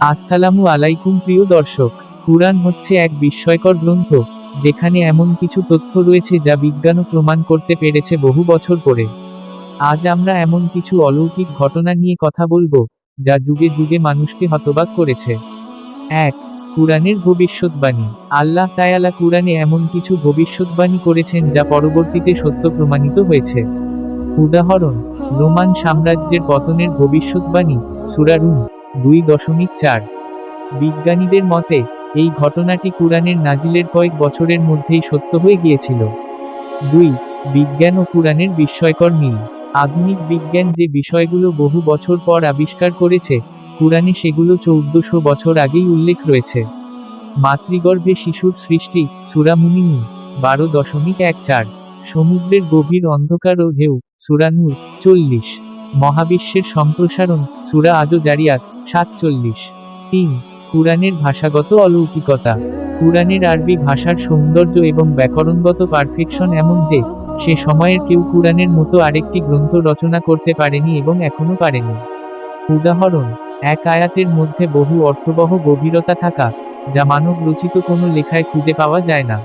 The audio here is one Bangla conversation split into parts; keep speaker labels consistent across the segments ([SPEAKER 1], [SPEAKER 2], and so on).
[SPEAKER 1] আসসালামু আলাইকুম প্রিয় দর্শক, কুরআন হচ্ছে এক বিস্ময়কর গ্রন্থ, যেখানে এমন কিছু তথ্য রয়েছে যা বিজ্ঞানও প্রমাণ করতে পেরেছে বহু বছর পরে। আজ আমরা এমন কিছু অলৌকিক ঘটনা নিয়ে কথা বলব, যা যুগে যুগে মানুষকে হতবাক করেছে। এক, কুরআনের ভবিষ্যৎবাণী। আল্লাহ তায়ালা কুরআনে এমন কিছু ভবিষ্যৎবাণী করেছেন যা পরবর্তীতে সত্য প্রমাণিত হয়েছে। উদাহরণ, রোমান সাম্রাজ্যের পতনের ভবিষ্যৎবাণী সূরা রুম দুই দশমিক চার। বিজ্ঞানীদের মতে, এই ঘটনাটি কুরআনের নাজিলের কয়েক বছরের মধ্যেই সত্য হয়ে গিয়েছিল। দুই, বিজ্ঞান ও কুরআনের বিস্ময়কর মিল। আধুনিক বিজ্ঞান যে বিষয়গুলো বহু বছর পর আবিষ্কার করেছে, কুরআনে সেগুলো চৌদ্দশো বছর আগেই উল্লেখ রয়েছে। মাতৃগর্ভে শিশুর সৃষ্টি সূরা মুমিনুন বারো দশমিক এক চার। সমুদ্রের গভীর অন্ধকার ও ঢেউ সূরা নূর চল্লিশ। মহাবিশ্বের সম্প্রসারণ, সূরা আজো জারিয়াত। সাতচল্লিশ। তিন, কুরআনের ভাষাগত অলৌকিকতা। কুরআনের আরবি ভাষার সৌন্দর্য এবং ব্যাকরণগত পারফেকশন এমন যে, সে সময়ের কেউ কুরআনের মতো আরেকটি গ্রন্থ রচনা করতে পারেনি এবং এখনও পারেনি। উদাহরণ, এক আয়াতের মধ্যে বহু অর্থবহ গভীরতা থাকা, যা মানব রচিত কোনো লেখায় খুঁজে পাওয়া যায় না।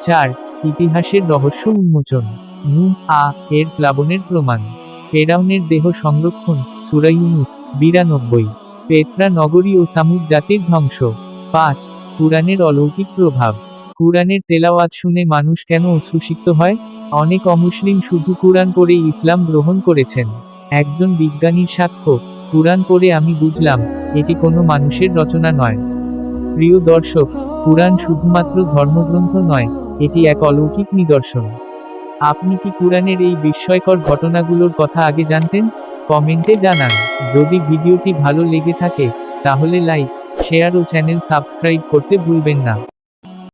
[SPEAKER 1] চার, ইতিহাসের রহস্য উন্মোচন। নূহ আ, এর প্লাবনের প্রমাণ। ফেরাউনের দেহ সংরক্ষণ, সূরা ইউনুস, বিরানব্বই। পেত্রা নগরী ও সামুদ জাতির ধ্বংস। পাঁচ, কুরআনের অলৌকিক প্রভাব। কুরআনের তেলাওয়াত শুনে মানুষ কেন অশ্রুসিক্ত হয়? অনেক অমুসলিম শুধু কুরআন পড়েই ইসলাম গ্রহণ করেছেন। একজন বিজ্ঞানীর সাক্ষ্য, কুরআন পড়ে আমি বুঝলাম, এটি কোনো মানুষের রচনা নয়। প্রিয় দর্শক, কুরআন শুধুমাত্র ধর্মগ্রন্থ নয়, এটি এক অলৌকিক নিদর্শন। আপনি কি কুরআনের এই বিস্ময়কর ঘটনাগুলোর কথা আগে জানতেন? কমেন্টে জানান। যদি ভিডিওটি ভালো লেগে থাকে, তাহলে লাইক, শেয়ার ও চ্যানেল সাবস্ক্রাইব করতে ভুলবেন না।